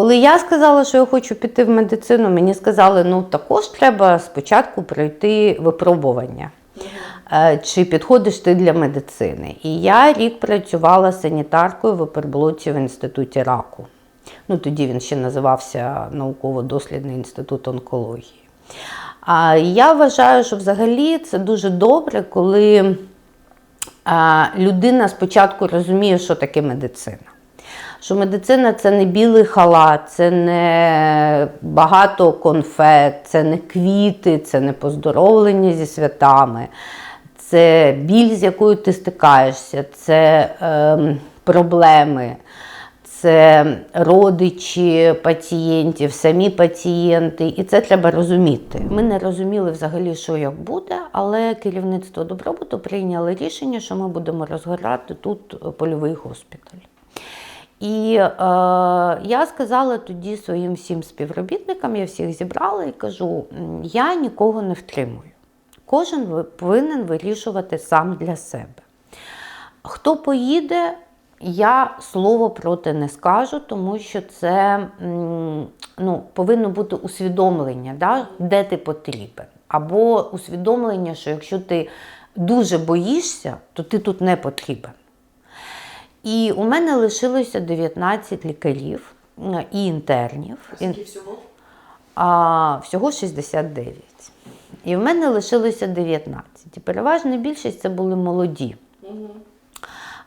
Коли я сказала, що я хочу піти в медицину, мені сказали, ну також треба спочатку пройти випробування. Е, Чи підходиш ти для медицини? І я рік працювала санітаркою в оперблоці в інституті раку. Ну, тоді він ще називався науково-дослідний інститут онкології. А я вважаю, що взагалі це дуже добре, коли людина спочатку розуміє, що таке медицина. Що медицина це не білий халат, це не багато конфет, це не квіти, це не поздоровлення зі святами, це біль, з якою ти стикаєшся, це ем, проблеми, це родичі пацієнтів, самі пацієнти, і це треба розуміти. Ми не розуміли взагалі, що як буде, але керівництво добробуту прийняло рішення, що ми будемо розгорати тут польовий госпіталь. І е, я сказала тоді своїм всім співробітникам, я всіх зібрала і кажу: я нікого не втримую. Кожен повинен вирішувати сам для себе. Хто поїде, я слово проти не скажу, тому що це ну, повинно бути усвідомлення, да, де ти потрібен. Або усвідомлення, що якщо ти дуже боїшся, то ти тут не потрібен. І у мене лишилося 19 лікарів і інтернів. Скільки всього? а всього 69. І в мене лишилося 19. І переважна більшість це були молоді.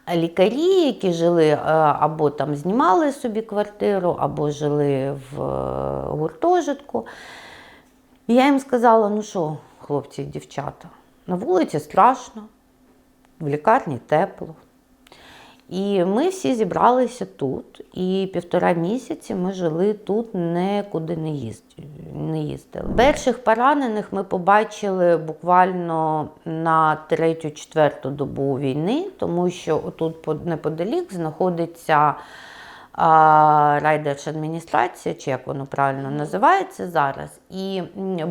А Лікарі, які жили е, або там знімали собі квартиру, або жили в е, гуртожитку. І я їм сказала: ну що, хлопці і дівчата, на вулиці страшно, в лікарні тепло. І ми всі зібралися тут, і півтора місяці ми жили тут, нікуди не, їзд... не їздили. Перших поранених ми побачили буквально на третю-четверту добу війни, тому що тут неподалік знаходиться райдержадміністрація, чи як воно правильно називається зараз. І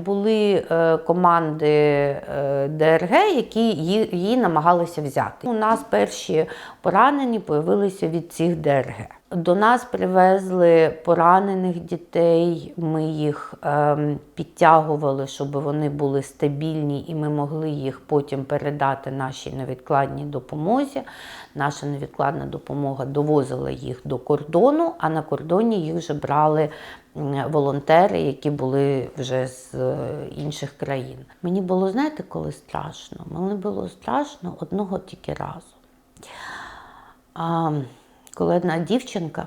були е, команди е, ДРГ, які її, її намагалися взяти. У нас перші поранені появилися від цих ДРГ. До нас привезли поранених дітей. Ми їх ем, підтягували, щоб вони були стабільні, і ми могли їх потім передати нашій невідкладній допомозі. Наша невідкладна допомога довозила їх до кордону, а на кордоні їх вже брали волонтери, які були вже з е, інших країн. Мені було, знаєте, коли страшно? Мені було страшно одного тільки разу. Коли одна дівчинка,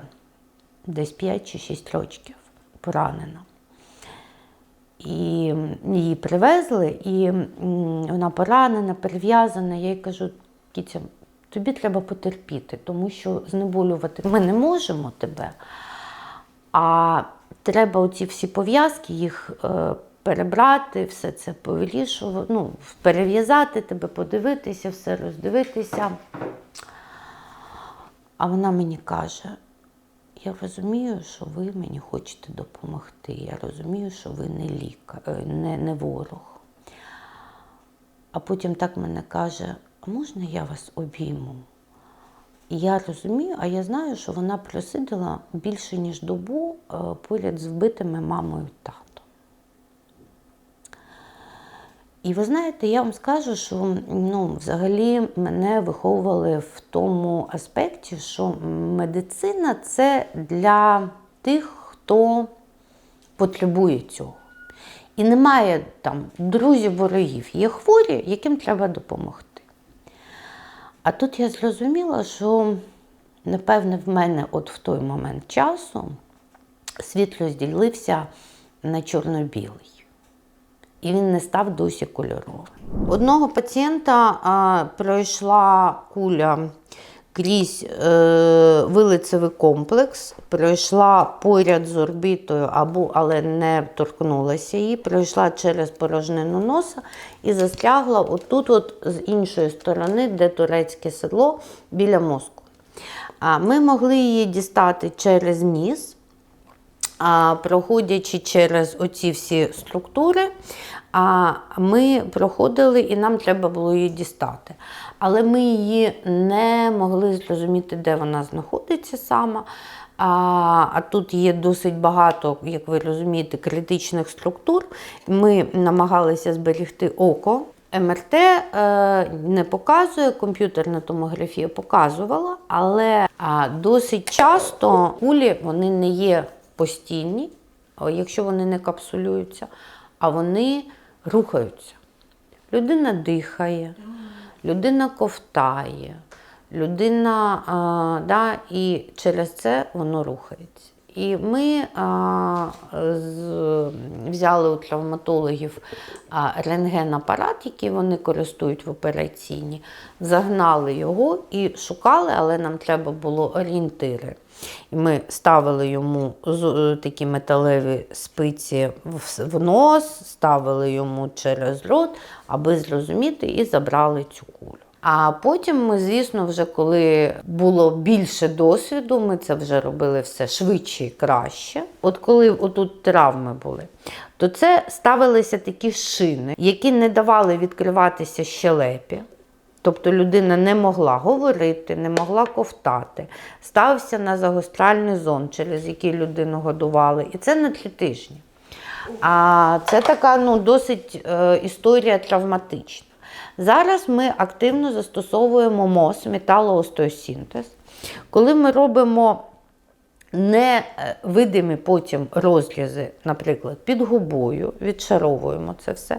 десь 5 чи 6 років, поранена. І її привезли, і вона поранена, перев'язана. Я їй кажу, Кітя, тобі треба потерпіти, тому що знеболювати ми не можемо тебе. А треба оці всі пов'язки, їх е, перебрати, все це повирішувати, ну, перев'язати тебе, подивитися, все роздивитися. А вона мені каже: я розумію, що ви мені хочете допомогти. Я розумію, що ви не лікар, е, не, не ворог. А потім так мене каже: а можна я вас обійму? Я розумію, а я знаю, що вона просиділа більше, ніж добу е, поряд з вбитими мамою і І ви знаєте, я вам скажу, що ну, взагалі мене виховували в тому аспекті, що медицина це для тих, хто потребує цього. І немає там друзів, ворогів, є хворі, яким треба допомогти. А тут я зрозуміла, що, напевне, в мене от в той момент часу світ розділився на чорно-білий. І він не став досі кольоровим. Одного пацієнта а, пройшла куля крізь е, вилицевий комплекс, пройшла поряд з орбітою, або, але не торкнулася її, пройшла через порожнину носа і застрягла отут, от, з іншої сторони, де турецьке седло, біля мозку. А, ми могли її дістати через ніс проходячи через оці всі структури, ми проходили і нам треба було її дістати. Але ми її не могли зрозуміти, де вона знаходиться сама. А, а тут є досить багато, як ви розумієте, критичних структур. Ми намагалися зберегти око. МРТ е, не показує, комп'ютерна томографія показувала, але а, досить часто кулі вони не є постійні, якщо вони не капсулюються, а вони рухаються. Людина дихає, людина ковтає, людина, а, да, і через це воно рухається. І ми а, з, взяли у травматологів рентген-апарат, який вони користують в операційні, загнали його і шукали, але нам треба було орієнтири. І ми ставили йому з- такі металеві спиці в нос, ставили йому через рот, аби зрозуміти, і забрали цю кулю. А потім ми, звісно, вже коли було більше досвіду, ми це вже робили все швидше і краще. От коли отут травми були, то це ставилися такі шини, які не давали відкриватися щелепі. Тобто людина не могла говорити, не могла ковтати, стався на загостральний зон, через який людину годували. І це на три тижні. А це така ну, досить е, історія травматична. Зараз ми активно застосовуємо МОС, металоостеосінтез. Коли ми робимо невидимі потім розрізи, наприклад, під губою, відшаровуємо це все.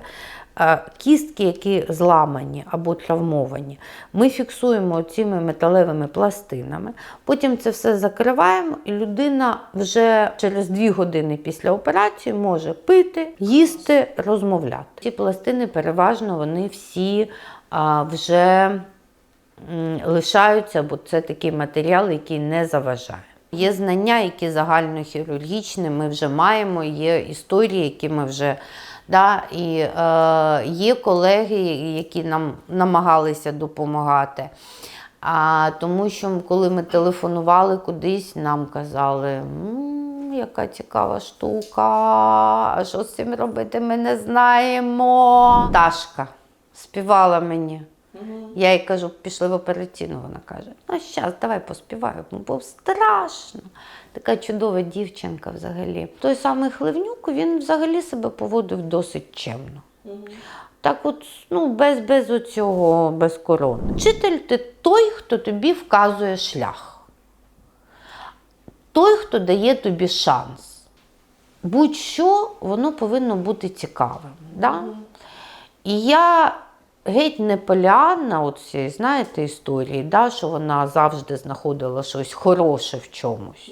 Е, Кістки, які зламані або травмовані, ми фіксуємо цими металевими пластинами. Потім це все закриваємо, і людина вже через 2 години після операції може пити, їсти, розмовляти. Ці пластини переважно вони всі вже лишаються, бо це такий матеріал, який не заважає. Є знання, які загальнохірургічні ми вже маємо, є історії, які ми вже. Да, і е, є колеги, які нам намагалися допомагати. А, тому що коли ми телефонували кудись, нам казали, «М, яка цікава штука, а що з цим робити, ми не знаємо. Дашка співала мені. Я їй кажу, пішли в операційну. Вона каже: ну щас, давай поспіваю. Було страшно. Така чудова дівчинка взагалі. Той самий Хливнюк, він взагалі себе поводив досить чемно. Так от, ну, без, без оцього, без корони. Вчитель ти той, хто тобі вказує шлях. Той, хто дає тобі шанс. Будь-що, воно повинно бути цікавим. Да? І я геть не Полянна, от цієї, знаєте, історії, да, що вона завжди знаходила щось хороше в чомусь.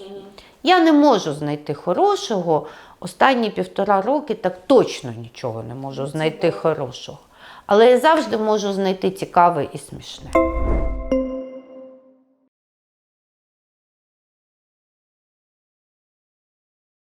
Я не можу знайти хорошого. Останні півтора роки так точно нічого не можу знайти хорошого. Але я завжди можу знайти цікаве і смішне.